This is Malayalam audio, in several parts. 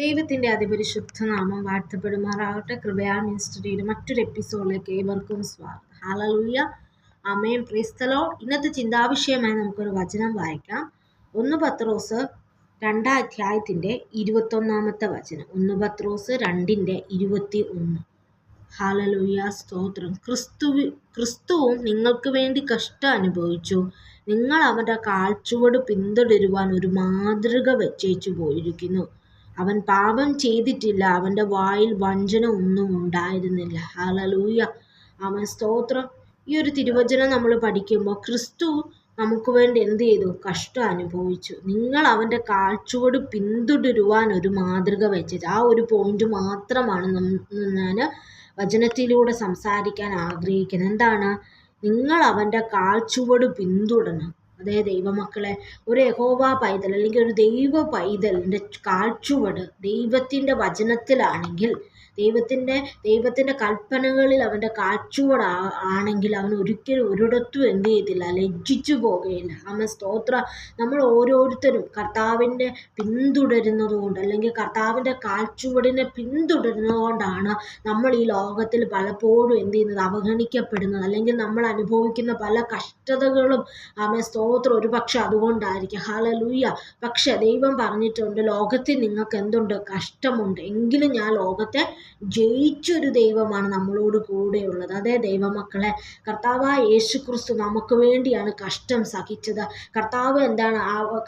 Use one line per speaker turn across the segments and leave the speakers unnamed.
ദൈവത്തിന്റെ അതിപരിശുദ്ധ നാമം വാഴ്ത്തപ്പെടുമാറാകട്ടെ. കൃപയാ മിനിസ്റ്ററിയുടെ മറ്റൊരു എപ്പിസോഡിലേക്ക് ഏവർക്കും സ്വാഗതം. ഹാലലുയ്യ അമേൻ പ്രീസ്തലോ ഇന്നത്തെ ചിന്താവിഷയമായി നമുക്കൊരു വചനം വായിക്കാം. ഒന്ന് പത്രോസ് രണ്ടാം അധ്യായത്തിന്റെ ഇരുപത്തൊന്നാമത്തെ വചനം. ഒന്ന് പത്രോസ് രണ്ടിന്റെ ഇരുപത്തി ഒന്ന് ഹാലലൂയ സ്തോത്രം. ക്രിസ്തു ക്രിസ്തുവും നിങ്ങൾക്ക് വേണ്ടി കഷ്ടം അനുഭവിച്ചു. നിങ്ങൾ അവന്റെ കാൽച്ചുവട് പിന്തുടരുവാൻ ഒരു മാതൃക വെച്ചേച്ചു പോയിരിക്കുന്നു. അവൻ പാപം ചെയ്തിട്ടില്ല. അവന്റെ വായിൽ വഞ്ചന ഒന്നും ഉണ്ടായിരുന്നില്ല. ഹാലലൂയ അവൻ സ്തോത്രം. ഈ ഒരു തിരുവചനം നമ്മൾ പഠിക്കുമ്പോൾ ക്രിസ്തു നമുക്ക് വേണ്ടി എന്ത് ചെയ്തു? കഷ്ടം അനുഭവിച്ചു. നിങ്ങൾ അവന്റെ കാഴ്ചയോട് പിന്തുടരുവാൻ ഒരു മാതൃക വെച്ചത്. ആ ഒരു പോയിന്റ് മാത്രമാണ് ഞാൻ വചനത്തിലൂടെ സംസാരിക്കാൻ ആഗ്രഹിക്കുന്നത്. എന്താണ്? നിങ്ങൾ അവന്റെ കാഴ്ചവട് പിന്തുടരണം. അതേ ദൈവമക്കളെ ഒരു യഹോവ പൈതൽ അല്ലെങ്കിൽ ഒരു ദൈവ പൈതലിന്റെ കാഴ്ചവട് ദൈവത്തിന്റെ വചനത്തിലാണെങ്കിൽ ദൈവത്തിന്റെ ദൈവത്തിന്റെ കൽപ്പനകളിൽ അവന്റെ കാഴ്ചവട ആണെങ്കിൽ അവൻ ഒരിക്കലും ഒരിടത്തും എന്ത് ചെയ്തില്ല ലജ്ജിച്ചു പോകുകയില്ല. അവൻ സ്തോത്ര. നമ്മൾ ഓരോരുത്തരും കർത്താവിന്റെ പിന്തുടരുന്നത് കൊണ്ട് അല്ലെങ്കിൽ കർത്താവിന്റെ കാഴ്ചവടിനെ പിന്തുടരുന്നത് കൊണ്ടാണ് നമ്മൾ ഈ ലോകത്തിൽ പലപ്പോഴും എന്ത് ചെയ്യുന്നത് അവഗണിക്കപ്പെടുന്നത് അല്ലെങ്കിൽ നമ്മൾ അനുഭവിക്കുന്ന പല കഷ്ടതകളും അവൻ സ്തോത്രം ഒരു പക്ഷെ അതുകൊണ്ടായിരിക്കും. ഹാലലൂയ പക്ഷെ ദൈവം പറഞ്ഞിട്ടുണ്ട് ലോകത്തിൽ നിങ്ങൾക്ക് എന്തുണ്ട്? കഷ്ടമുണ്ട്. എങ്കിലും ഞാൻ ലോകത്തെ ജയിച്ചൊരു ദൈവമാണ് നമ്മളോട് കൂടെയുള്ളത്. അതേ ദൈവമക്കളെ കർത്താവ് യേശു ക്രിസ്തു നമുക്ക് വേണ്ടിയാണ് കഷ്ടം സഹിച്ചത്. കർത്താവ് എന്താണ്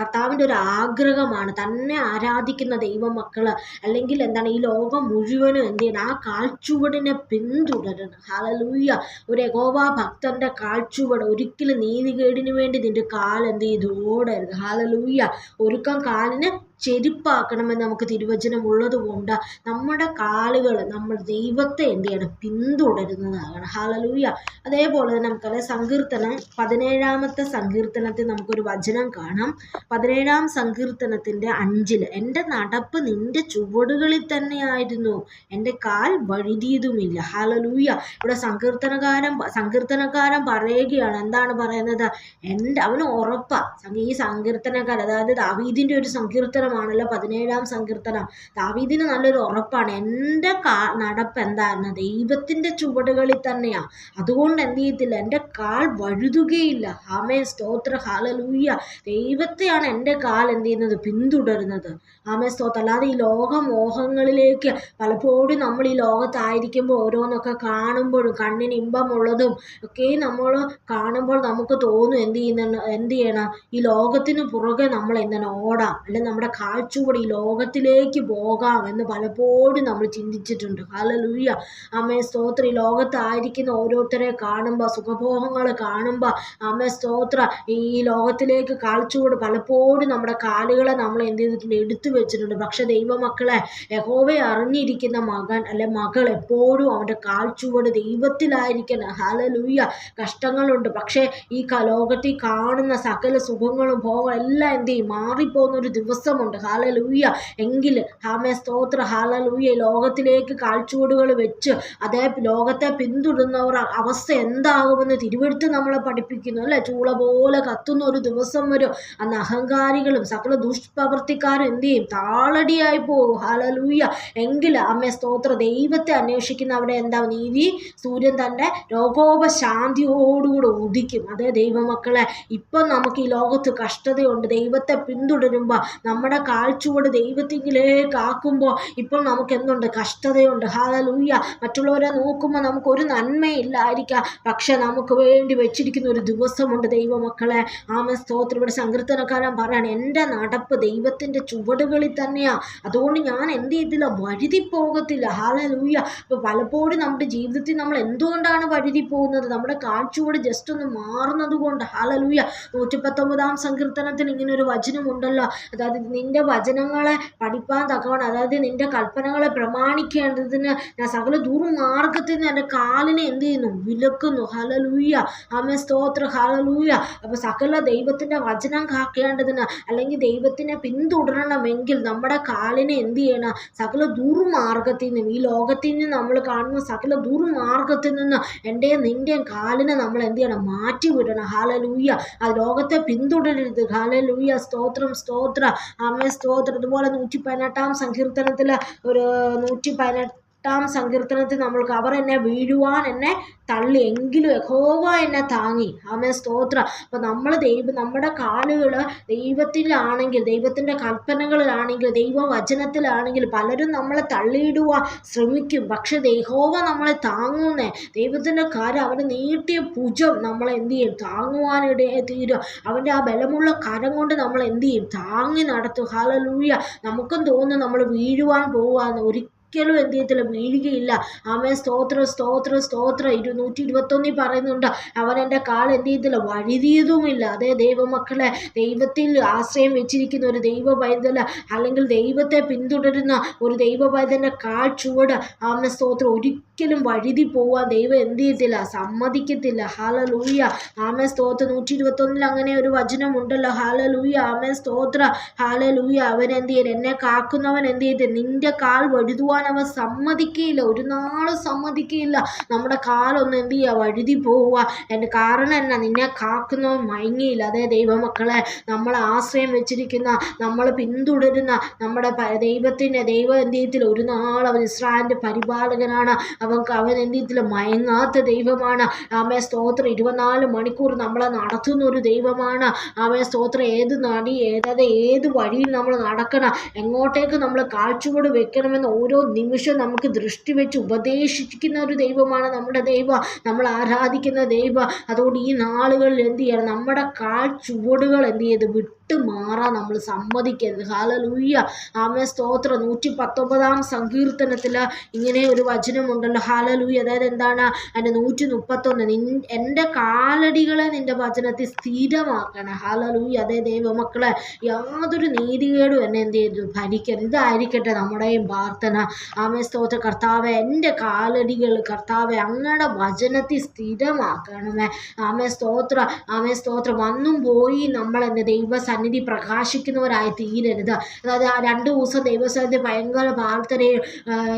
കർത്താവിന്റെ ഒരു ആഗ്രഹമാണ് തന്നെ ആരാധിക്കുന്ന ദൈവമക്കൾ അല്ലെങ്കിൽ എന്താണ് ഈ ലോകം മുഴുവനും എന്ത് ചെയ്യണം? ആ കാൽച്ചുവടിനെ പിന്തുടരണം. ഹാലലൂയ ഒരു യഗോവ ഭക്തന്റെ കാൽച്ചുവട് ഒരിക്കലും നീതികേടിന് വേണ്ടി നിന്റെ കാൽ എന്ത് ചെയ്തു ഓടരുത് ഹാലലൂയ ഒരുക്കം കാലിന് ചെരുപ്പാക്കണമെന്ന് നമുക്ക് തിരുവചനം ഉള്ളതുകൊണ്ട് നമ്മുടെ കാലുകൾ നമ്മൾ ദൈവത്തെ എന്ത് ചെയ്യണം? പിന്തുടരുന്നതാകണം ഹാലലൂയ അതേപോലെ തന്നെ നമുക്കറിയാം സങ്കീർത്തനം പതിനേഴാമത്തെ സങ്കീർത്തനത്തിൽ നമുക്കൊരു വചനം കാണാം. പതിനേഴാം സങ്കീർത്തനത്തിന്റെ അഞ്ചിൽ എന്റെ നടപ്പ് നിന്റെ ചുവടുകളിൽ തന്നെയായിരുന്നു. എന്റെ കാൽ വഴുതിയതുമില്ല. ഹാലലൂയ ഇവിടെ സങ്കീർത്തനകാരൻ സങ്കീർത്തനക്കാരൻ പറയുകയാണ് എന്താണ് പറയുന്നത്? എന്റെ അവന് ഉറപ്പാണ് ഈ സങ്കീർത്തനക്കാരൻ അതായത് ദാവീദിന്റെ ഒരു സങ്കീർത്തനം സങ്കീർത്തനമാണല്ലോ പതിനേഴാം സങ്കീർത്തനം. ദാവീദിന് നല്ലൊരു ഉറപ്പാണ്. എന്റെ കാ നടപ്പ് എന്തായിരുന്നു? ദൈവത്തിന്റെ ചുവടുകളിൽ തന്നെയാണ് അതുകൊണ്ട് എന്ത് ചെയ്യത്തില്ല. എന്റെ കാൽ വഴുതുകയില്ല. ആമേ സ്തോത്ര. ഹാലലൂയ്യ ദൈവത്തെയാണ് എന്റെ കാൽ എന്ത് ചെയ്യുന്നത്? പിന്തുടരുന്നത്. ആമേ സ്തോത്ര. അല്ലാതെ ഈ ലോകമോഹങ്ങളിലേക്ക് പലപ്പോഴും നമ്മൾ ഈ ലോകത്തായിരിക്കുമ്പോൾ ഓരോന്നൊക്കെ കാണുമ്പോഴും കണ്ണിന് ഇമ്പമുള്ളതും ഒക്കെ നമ്മൾ കാണുമ്പോൾ നമുക്ക് തോന്നും എന്ത് ചെയ്യുന്ന എന്ത് ചെയ്യണം? ഈ ലോകത്തിന് പുറകെ നമ്മൾ എന്താണ് ഓടാം? അല്ലെങ്കിൽ നമ്മുടെ കാഴ്ചൂടെ ഈ ലോകത്തിലേക്ക് പോകാം എന്ന് പലപ്പോഴും നമ്മൾ ചിന്തിച്ചിട്ടുണ്ട്. ഹലലൂയ അമ്മേ സ്തോത്ര. ഈ ലോകത്തായിരിക്കുന്ന ഓരോരുത്തരെ കാണുമ്പോൾ സുഖഭോഗങ്ങൾ കാണുമ്പോൾ അമ്മേ സ്തോത്ര. ഈ ലോകത്തിലേക്ക് കാഴ്ചൂട് പലപ്പോഴും നമ്മുടെ കാലുകളെ നമ്മൾ എന്ത് ചെയ്തിട്ടുണ്ട്? എടുത്തു വെച്ചിട്ടുണ്ട്. പക്ഷെ ദൈവമക്കളെ യഹോവയെ അറിഞ്ഞിരിക്കുന്ന മകൻ അല്ലെ മകൾ എപ്പോഴും അവന്റെ കാഴ്ചകൂട് ദൈവത്തിലായിരിക്കണം. ഹലലൂയ കഷ്ടങ്ങളുണ്ട്. പക്ഷേ ഈ ലോകത്തിൽ കാണുന്ന സകല സുഖങ്ങളും ഭോഗം എല്ലാം എന്ത് ചെയ്യും? മാറിപ്പോകുന്ന ഒരു ദിവസമുണ്ട്. ഉണ്ട് ഹാലലൂയ എങ്കിൽ ഹാമേ സ്തോത്ര. ഹാലലൂയ ലോകത്തിലേക്ക് കാഴ്ചവടുകൾ വെച്ച് അതേ ലോകത്തെ പിന്തുടരുന്നവർ അവസ്ഥ എന്താകുമെന്ന് തിരുവെടുത്ത് നമ്മളെ പഠിപ്പിക്കുന്നു. അല്ലേ? ചൂള പോലെ കത്തുന്ന ഒരു ദിവസം വരും. അന്ന് അഹങ്കാരികളും സകല ദുഷ്പ്രവർത്തിക്കാരും എന്ത് ചെയ്യും? താളടിയായി പോകും. ഹാലലൂയ എങ്കിൽ അമ്മ സ്തോത്ര. ദൈവത്തെ അന്വേഷിക്കുന്ന അവിടെ എന്താ നീതി സൂര്യൻ തന്റെ രോഗോപശാന്തിയോടുകൂടെ ഉദിക്കും. അതേ ദൈവമക്കളെ ഇപ്പം നമുക്ക് ഈ ലോകത്ത് കഷ്ടതയുണ്ട്. ദൈവത്തെ പിന്തുടരുമ്പോൾ നമ്മുടെ കാഴ്ചയോട് ദൈവത്തിങ്കിലേക്ക് ആക്കുമ്പോൾ ഇപ്പോൾ നമുക്ക് എന്തുണ്ട് കഷ്ടതയുണ്ട്. ഹാലലൂയ മറ്റുള്ളവരെ നോക്കുമ്പോൾ നമുക്കൊരു നന്മയില്ലായിരിക്കാം. പക്ഷെ നമുക്ക് വേണ്ടി വെച്ചിരിക്കുന്ന ഒരു ദിവസമുണ്ട് ദൈവമക്കളെ. ആമ സ്തോത്രം. ഇവിടെ സങ്കീർത്തനക്കാരൻ പറയാണ് എന്റെ നടപ്പ് ദൈവത്തിന്റെ ചുവടുകളിൽ തന്നെയാണ് അതുകൊണ്ട് ഞാൻ എന്ത് ചെയ്തില്ല? വഴുതി പോകത്തില്ല. ഹാലലൂയ അപ്പോൾ പലപ്പോഴും നമ്മുടെ ജീവിതത്തിൽ നമ്മൾ എന്തുകൊണ്ടാണ് വഴുതി പോകുന്നത്? നമ്മുടെ കാഴ്ചയോട് ജസ്റ്റ് ഒന്ന് മാറുന്നത് കൊണ്ട്. ഹാലലൂയ നൂറ്റി പത്തൊമ്പതാം സങ്കീർത്തനത്തിൽ ഇങ്ങനെ ഒരു വചനമുണ്ടല്ലോ. അതായത് നിന്റെ വചനങ്ങളെ പഠിപ്പാൻ തക്കവണ്ണം അതായത് നിന്റെ കൽപ്പനകളെ പ്രമാണിക്കേണ്ടതിന് ഞാൻ സകല ദുർമാർഗത്തിൽ നിന്ന് എന്റെ കാലിനെ എന്ത് ചെയ്യുന്നു? വിലക്കുന്നു. ഹലലൂയ അമ്മ സ്തോത്ര. ഹലലൂയ അപ്പോൾ സകല ദൈവത്തിന്റെ വചനം കാക്കേണ്ടതിന് അല്ലെങ്കിൽ ദൈവത്തിനെ പിന്തുടരണമെങ്കിൽ നമ്മുടെ കാലിനെ എന്ത് ചെയ്യണം? സകല ദുർമാർഗത്തിൽ നിന്നും ഈ ലോകത്തിൽ നിന്ന് നമ്മൾ കാണുന്ന സകല ദുർമാർഗത്തിൽ നിന്ന് എന്റെയും നിന്റെയും കാലിനെ നമ്മൾ എന്ത് ചെയ്യണം? മാറ്റി വിടണം ഹാലലൂയ ആ ലോകത്തെ പിന്തുടരരുത്. ഹാലലൂയ സ്തോത്രം. സ്തോത്ര. ആ ആമേ സ്തോത്രം. അതുപോലെ നൂറ്റി പതിനെട്ടാം സങ്കീർത്തനത്തിൽ ഒരു നൂറ്റി പതിനെട്ട് എട്ടാം സങ്കീർത്തനത്തിൽ നമ്മൾക്ക് അവർ എന്നെ വീഴുവാൻ എന്നെ തള്ളി. എങ്കിലും യഹോവ എന്നെ താങ്ങി. ആമേ സ്തോത്ര. അപ്പം നമ്മൾ ദൈവം നമ്മുടെ കാലുകൾ ദൈവത്തിലാണെങ്കിൽ ദൈവത്തിന്റെ കൽപ്പനകളിലാണെങ്കിൽ ദൈവവചനത്തിലാണെങ്കിൽ പലരും നമ്മളെ തള്ളിയിടുവാൻ ശ്രമിക്കും. പക്ഷെ യഹോവ നമ്മളെ താങ്ങുന്നേ. ദൈവത്തിന്റെ കാര്യം അവന് നീട്ടിയ ഭുജം നമ്മളെ എന്ത് ചെയ്യും? താങ്ങുവാനിടയെ തീരും. അവന്റെ ആ ബലമുള്ള കരം കൊണ്ട് നമ്മൾ എന്ത് ചെയ്യും? താങ്ങി നടത്തും. ഹാലലൂയ നമുക്കും തോന്നും നമ്മൾ വീഴുവാൻ പോവാന്ന്. ഒരിക്കലും ഒരിക്കലും എന്ത് ചെയ്യത്തില്ല. വീഴുകയില്ല അവൻ സ്തോത്ര സ്തോത്ര സ്തോത്ര. ഇരുന്നൂറ്റി ഇരുപത്തൊന്നിൽ പറയുന്നുണ്ട്. അവൻ എന്റെ കാൾ എന്ത് ചെയ്യത്തില്ല? വഴുതിയതുമില്ല. അതേ ദൈവമക്കളെ ദൈവത്തിൽ ആശ്രയം വെച്ചിരിക്കുന്ന ഒരു ദൈവ പൈതൽ അല്ലെങ്കിൽ ദൈവത്തെ പിന്തുടരുന്ന ഒരു ദൈവ പൈതലിന്റെ കാൾ ചുവട്. ആമേ സ്തോത്രം. ഒരിക്കലും വഴുതി പോവാൻ ദൈവം എന്ത് ചെയ്യത്തില്ല? സമ്മതിക്കത്തില്ല. ഹാല ലൂയ ആമേ സ്തോത്രം. നൂറ്റി ഇരുപത്തൊന്നിൽ അങ്ങനെ ഒരു വചനമുണ്ടല്ലോ. ഹാല ലൂയ ആമേ സ്തോത്ര. ഹാല ലൂയ അവൻ എന്ത് ചെയ്യും എന്നെ കാക്കുന്നവൻ എന്ത് ചെയ്ത് നിന്റെ കാൽ വഴുതുവാൻ പോകാൻ അവൻ സമ്മതിക്കുകയില്ല ഒരു നാളും സമ്മതിക്കുകയില്ല നമ്മുടെ കാലൊന്ന് എന്ത് ചെയ്യുക വഴുതി പോവുക. എന്റെ കാരണം എന്നാ? നിന്നെ കാക്കുന്നവൻ മയങ്ങിയില്ല. അതേ ദൈവമക്കളെ നമ്മൾ ആശ്രയം വെച്ചിരിക്കുന്ന നമ്മൾ പിന്തുടരുന്ന നമ്മുടെ ദൈവത്തിന്റെ ദൈവ എന്ത് ചെയ്യത്തില്ല? ഒരു നാൾ അവൻ ഇസ്രായേലിന്റെ പരിപാലകനാണ്. അവൻക്ക് അവൻ എന്ത് ചെയ്യത്തില്ല? മയങ്ങാത്ത ദൈവമാണ്. ആമേ സ്തോത്രം. ഇരുപത്തിനാല് മണിക്കൂർ നമ്മളെ നടത്തുന്ന ഒരു ദൈവമാണ്. ആമേ സ്തോത്രം. ഏത് നടി ഏതാതെ ഏത് വഴിയിൽ നമ്മൾ നടക്കണം? എങ്ങോട്ടേക്ക് നമ്മൾ കാഴ്ചവോട് വെക്കണമെന്ന് ഓരോ നിമിഷം നമുക്ക് ദൃഷ്ടി വെച്ച് ഉപദേശിക്കുന്ന ഒരു ദൈവമാണ് നമ്മുടെ ദൈവം. നമ്മൾ ആരാധിക്കുന്ന ദൈവം. അതുകൊണ്ട് ഈ നാളുകളിൽ എന്ത് ചെയ്യണം? നമ്മുടെ കാൽ ചുവടുകൾ എന്ത് ചെയ്ത് വിട്ടു. മാറാൻ നമ്മൾ സമ്മതിക്കരുത്. ഹാലലൂയ്യ ആമേ സ്തോത്രം. നൂറ്റി പത്തൊമ്പതാം സങ്കീർത്തനത്തിൽ ഇങ്ങനെ ഒരു വചനമുണ്ടല്ലോ. ഹാലലൂയ്യ അതായത് എന്താണ്? അതിന്റെ നൂറ്റി മുപ്പത്തൊന്ന് നിൻ എന്റെ കാലടികളെ നിന്റെ വചനത്തിൽ സ്ഥിരമാക്കണം. ഹാലലൂയ്യ അതേ ദൈവമക്കളെ യാതൊരു നീതികേടും എന്നെ എന്ത് ചെയ്തു ഭരിക്കരുത്. ഇതായിരിക്കട്ടെ നമ്മുടെയും പ്രാർത്ഥന. ആമേ സ്തോത്ര. കർത്താവെ എന്റെ കാലടികൾ കർത്താവെ അങ്ങയുടെ വചനത്തിൽ സ്ഥിരമാക്കണമേ. ആമേ സ്തോത്ര. ആമേ സ്തോത്രം. വന്നും പോയി നമ്മളെന്ത് എന്റെ ദൈവസന്നിധി പ്രകാശിക്കുന്നവരായി തീരരുത് അതായത് ആ രണ്ട് ദിവസം ദൈവസ്ഥാനത്തെ ഭയങ്കര പ്രാർത്ഥനയും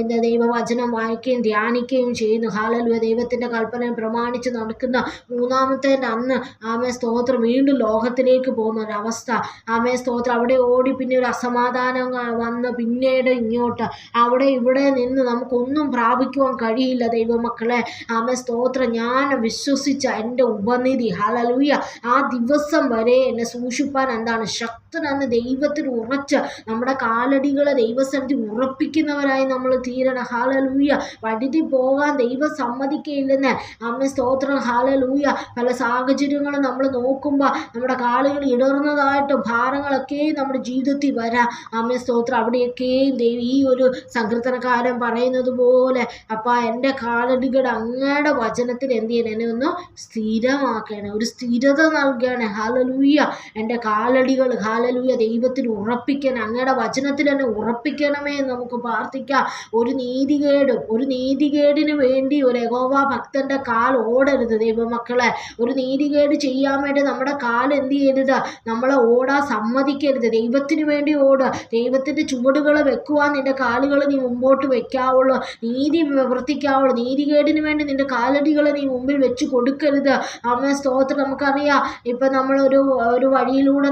എന്താ ദൈവവചനം വായിക്കുകയും ധ്യാനിക്കുകയും ചെയ്യുന്നു. ഹാലലുവ ദൈവത്തിന്റെ കൽപ്പന പ്രമാണിച്ച് നടക്കുന്ന മൂന്നാമത്തെ അന്ന് ആമേ സ്തോത്രം വീണ്ടും ലോകത്തിലേക്ക് പോകുന്ന ഒരവസ്ഥ ആമേ സ്തോത്രം. അവിടെ ഓടി പിന്നെ ഒരു അസമാധാനം വന്ന് പിന്നീട് ഇങ്ങോട്ട്. അവിടെ ഇവിടെ നിന്ന് നമുക്കൊന്നും പ്രാപിക്കുവാൻ കഴിയില്ല ദൈവമക്കളെ. ആമേ സ്തോത്രം. ഞാൻ വിശ്വസിച്ച എന്റെ ഉപനിധി. ഹലലൂയ ആ ദിവസം വരെ എന്നെ സൂക്ഷിപ്പാൻ എന്താണ് ശക്തനെന്ന് ദൈവത്തിൽ ഉറച്ച്. നമ്മുടെ കാലടികളെ ദൈവസ്ഥലത്തിൽ ഉറപ്പിക്കുന്നവരായി നമ്മൾ തീരണം. ഹാലലൂയ വഴുതി പോകാൻ ദൈവം സമ്മതിക്കയില്ലെന്ന് അമ്മ സ്തോത്രം. ഹാലലൂയ പല സാഹചര്യങ്ങളും നമ്മൾ നോക്കുമ്പോൾ നമ്മുടെ കാലുകൾ ഇടർന്നതായിട്ട് ഭാരങ്ങളൊക്കെ നമ്മുടെ ജീവിതത്തിൽ വരാം. അമ്മ സ്തോത്രം. അവിടെയൊക്കെയും ദൈവം ഈ ഒരു സങ്കീർത്തനക്കാരൻ പറയുന്നത് പോലെ അപ്പം എന്റെ കാലടികളുടെ അങ്ങയുടെ വചനത്തിൽ എന്ത് ചെയ്യണം? എന്നെ ഒന്ന് സ്ഥിരമാക്കണേ. ഒരു സ്ഥിരത നൽകണേ. ഹാലലൂയ എന്റെ കാലടികൾ ഹാലലൂയ ദൈവത്തിൽ ഉറപ്പിക്കണം അങ്ങയുടെ വചനത്തിൽ തന്നെ ഉറപ്പിക്കണമേ നമുക്ക് പ്രാർത്ഥിക്കാം. ഒരു നീതികേടും ഒരു നീതികേടിന് വേണ്ടി ഒരു യഹോവ ഭക്തന്റെ കാൽ ഓടരുത് ദൈവമക്കളെ. ഒരു നീതികേട് ചെയ്യാൻ വേണ്ടി നമ്മുടെ കാൽ എന്ത് ചെയ്യരുത്? നമ്മളെ ഓടാൻ സമ്മതിക്കരുത്. ദൈവത്തിന് വേണ്ടി ഓട്. ദൈവത്തിന്റെ ചുവടുകൾ വെക്കുവാൻ നിന്റെ കാലുകൾ നീ മുമ്പോട്ട് വെക്കാവുള്ളൂ. നീതി പ്രവർത്തിക്കാവുള്ളൂ. നീതികേടിന് വേണ്ടി നിന്റെ കാലടികൾ നീ മുമ്പിൽ വെച്ച് കൊടുക്കരുത്. അമ്മ സ്തോത്രം നമുക്കറിയാം. ഇപ്പം നമ്മളൊരു ഒരു വഴിയിലൂടെ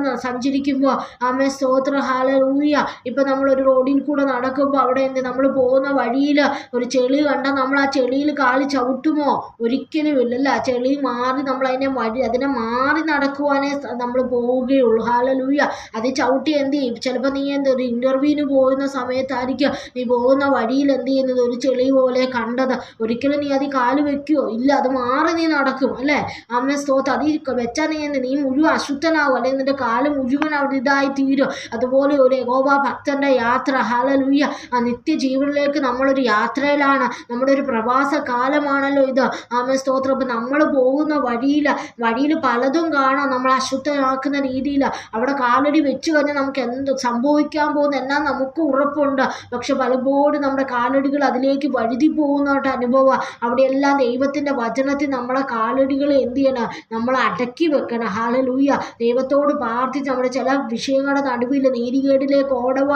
സഞ്ചരിക്കുമ്പോൾ അമ്മ സ്തോത്ര. ഹാലൂയ ഇപ്പം നമ്മളൊരു റോഡിൽ കൂടെ നടക്കുമ്പോൾ അവിടെ എന്ത് നമ്മൾ പോകുന്ന വഴിയിൽ ഒരു ചെളി കണ്ടാൽ നമ്മൾ ആ ചെളിയിൽ കാൽ ചവിട്ടുമോ? ഒരിക്കലും ഇല്ലല്ല ആ ചെളി മാറി നമ്മൾ അതിനെ വഴി അതിനെ മാറി നടക്കുവാനേ നമ്മൾ പോവുകയുള്ളൂ. ഹാലലൂയ അത് ചവിട്ടി എന്ത് ചെയ്യും? ചിലപ്പോൾ നീ എന്ത് ഒരു ഇന്റർവ്യൂവിന് പോകുന്ന സമയത്തായിരിക്കും നീ പോകുന്ന വഴിയിൽ എന്ത് ചെയ്യുന്നത്? ഒരു ചെളി പോലെ കണ്ടത്. ഒരിക്കലും നീ അത് കാൽ വെക്കുമോ ഇല്ല അത് മാറി നീ നടക്കും. അല്ലേ? അമ്മ സ്തോത്ത് അത് വെച്ചാൽ നീ എന്ത് നീ മുഴുവൻ അശുദ്ധനാവും. അല്ലെങ്കിൽ നിന്റെ കാൽ മുഴുവൻ അവിടെ ഇതായി തീരും അതുപോലെ ഒരു യഹോവ ഭക്തന്റെ യാത്ര. ഹാലലൂയ ആ നിത്യജീവനിലേക്ക് നമ്മളൊരു യാത്രയിലാണ്. നമ്മുടെ ഒരു പ്രവാസ കാലമാണല്ലോ ഇത്. ആമ സ്തോത്രം. ഇപ്പം നമ്മൾ പോകുന്ന വഴിയിൽ വഴിയിൽ പലതും കാണാം. നമ്മൾ അശുദ്ധമാക്കുന്ന രീതിയിൽ അവിടെ കാലടി വെച്ച് കഴിഞ്ഞാൽ നമുക്ക് എന്ത് സംഭവിക്കാൻ പോകുന്ന എന്നാൽ നമുക്ക് ഉറപ്പുണ്ട്. പക്ഷെ പലപ്പോഴും നമ്മുടെ കാലടികൾ അതിലേക്ക് വഴുതി പോകുന്നതായിട്ട് അനുഭവം. അവിടെയെല്ലാം ദൈവത്തിന്റെ വചനത്തിൽ നമ്മളെ കാലടികൾ എന്ത് ചെയ്യണം? നമ്മൾ അടക്കി വെക്കണം. ഹാലലൂയ ദൈവത്തോട് പ്രാർത്ഥിച്ച് നമ്മുടെ ചില വിഷയങ്ങളുടെ നടുവിൽ നീതികേടിലേക്ക് ഓടുക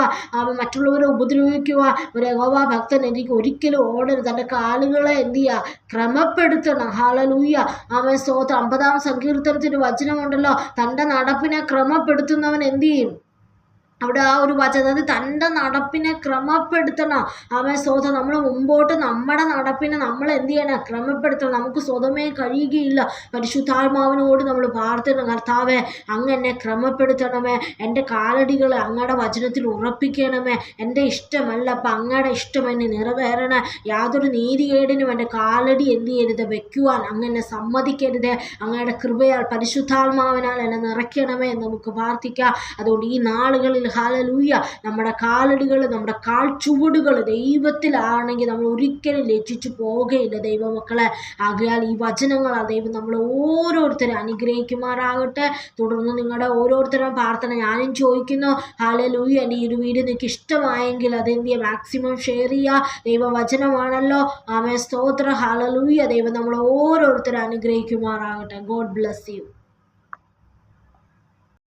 മറ്റുള്ളവരെ ഉപദ്രവിക്കുക ഒരു യഹോവ ഭക്തൻ എനിക്ക് ഒരിക്കലും ഓടരുത്. തന്റെ കാലുകളെ എന്ത് ചെയ്യുക ക്രമപ്പെടുത്തണം. ഹാളലൂയ അവൻ സ്വത്ത് അമ്പതാം സങ്കീർത്തനത്തിന് വചനമുണ്ടല്ലോ. തന്റെ നടപ്പിനെ ക്രമപ്പെടുത്തുന്നവൻ എന്ത് ചെയ്യും? അവിടെ ആ ഒരു വചനം തന്റെ നടപ്പിനെ ക്രമപ്പെടുത്തണം. അവൻ സ്വതം നമ്മൾ മുമ്പോട്ട് നമ്മുടെ നടപ്പിനെ നമ്മൾ എന്ത് ചെയ്യണം? ക്രമപ്പെടുത്തണം. നമുക്ക് സ്വതമേ കഴിയുകയില്ല. പരിശുദ്ധാത്മാവിനോട് നമ്മൾ പ്രാർത്ഥന കർത്താവെ അങ്ങനെ ക്രമപ്പെടുത്തണമേ. എന്റെ കാലടികൾ അങ്ങയുടെ വചനത്തിൽ ഉറപ്പിക്കണമേ. എന്റെ ഇഷ്ടമല്ല അപ്പം അങ്ങയുടെ ഇഷ്ടം എന്നെ നിറവേറണ. യാതൊരു നീതികേടിനും എന്റെ കാലടി എന്ത് ചെയ്യരുത്? വെക്കുവാൻ അങ്ങനെ സമ്മതിക്കരുത്. അങ്ങയുടെ കൃപയാൽ പരിശുദ്ധാത്മാവിനാൽ എന്നെ നിറയ്ക്കണമേ എന്ന് നമുക്ക് പ്രാർത്ഥിക്കാം. അതുകൊണ്ട് ഈ നാളുകളിൽ ഹാലലൂയ നമ്മുടെ കാലടികൾ നമ്മുടെ കാൽ ചുവടുകൾ ദൈവത്തിലാണെങ്കിൽ നമ്മൾ ഒരിക്കലും ലജ്ജിച്ചു പോകുകയില്ല ദൈവമക്കളെ. ആകയാൽ ഈ വചനങ്ങൾ ആ ദൈവം നമ്മൾ ഓരോരുത്തരും അനുഗ്രഹിക്കുമാറാകട്ടെ. തുടർന്ന് നിങ്ങളുടെ ഓരോരുത്തരും പ്രാർത്ഥന ഞാനും ചോദിക്കുന്നു. ഹാലലൂയ എന്റെ ഈ ഒരു വീഡിയോ നിങ്ങൾക്ക് ഇഷ്ടമായെങ്കിൽ അതെന്ത് ചെയ്യുക മാക്സിമം ഷെയർ ചെയ്യുക ദൈവവചനമാണല്ലോ. ആമേ സ്തോത്ര. ഹാലലൂയ ദൈവം നമ്മൾ ഓരോരുത്തരും അനുഗ്രഹിക്കുമാറാകട്ടെ. God bless you